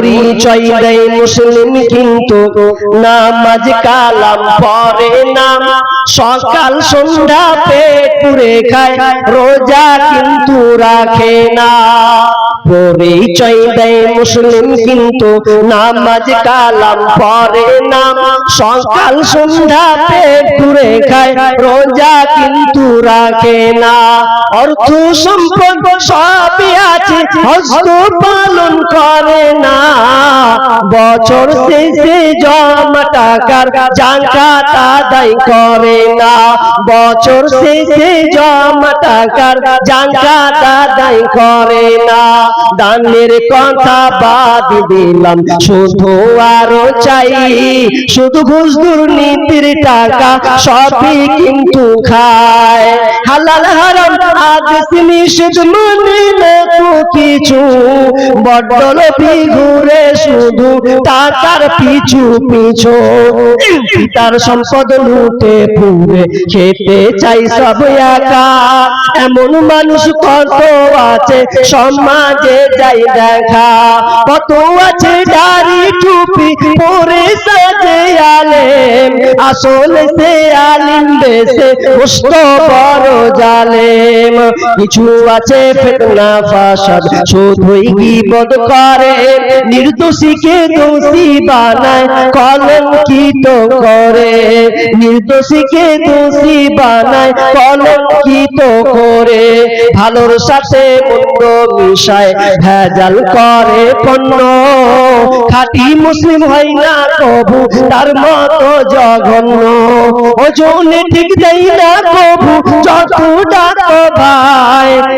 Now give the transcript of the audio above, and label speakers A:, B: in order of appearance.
A: পরিচয় দেয় মুসলিম কিন্তু নামাজ কালাম পরে নাম সকাল সন্ধ্যা পেট পুরে খায়, রোজা কিন্তু রাখে না। পরিচয় দেয় মুসলিম কিন্তু নামাজ কালাম পরে নাম সকাল সন্ধ্যা পেট পুরে খায়, রোজা কিন্তু রাখে না। অর্থ সম্পদ সবই আছে, হস্ত পালন করে না। বছর শেষে জমা টাকার জাকাত আদায় করে না। বছর শেষে জমা টাকার জাকাত আদায় করে না। দানের কথা বাদ দিলাম, শুধু আরও চাই। শুধু ঘুষ দুর্নীতির টাকা সবই কিন্তু খায়। হালাল হারাম আদেশ নিষেধ মানে না তো কিছু বড্ড লোভী ঘুরে শুধু টাকার পিছু পিছু। পিতার সম্পদ লুটে পুরে খেতে চাই সব একা। এমন মানুষ কত আছে, সমাজে যাই দেখা। কত আছে, দাড়ি, টুপি পরে সাজে আসল সে আলিম দেশে কষ্ট বড় জালেম। কিছু আছে ফেতনা, ফাসাদ, শুধুই গিবদ করে। নির্দোষীকে দোষী বানায়, কলঙ্কিত করে। নির্দোষীকে দোষী বানায়, কলঙ্কিত করে। ভালোর সাথে মন্দ মিশায়, ভেজাল করে পণ্য। খাঁটি মুসলিম হয় না কবু তার মতো জঘন্য। ওজন ঠিক দেই না কবু ভাই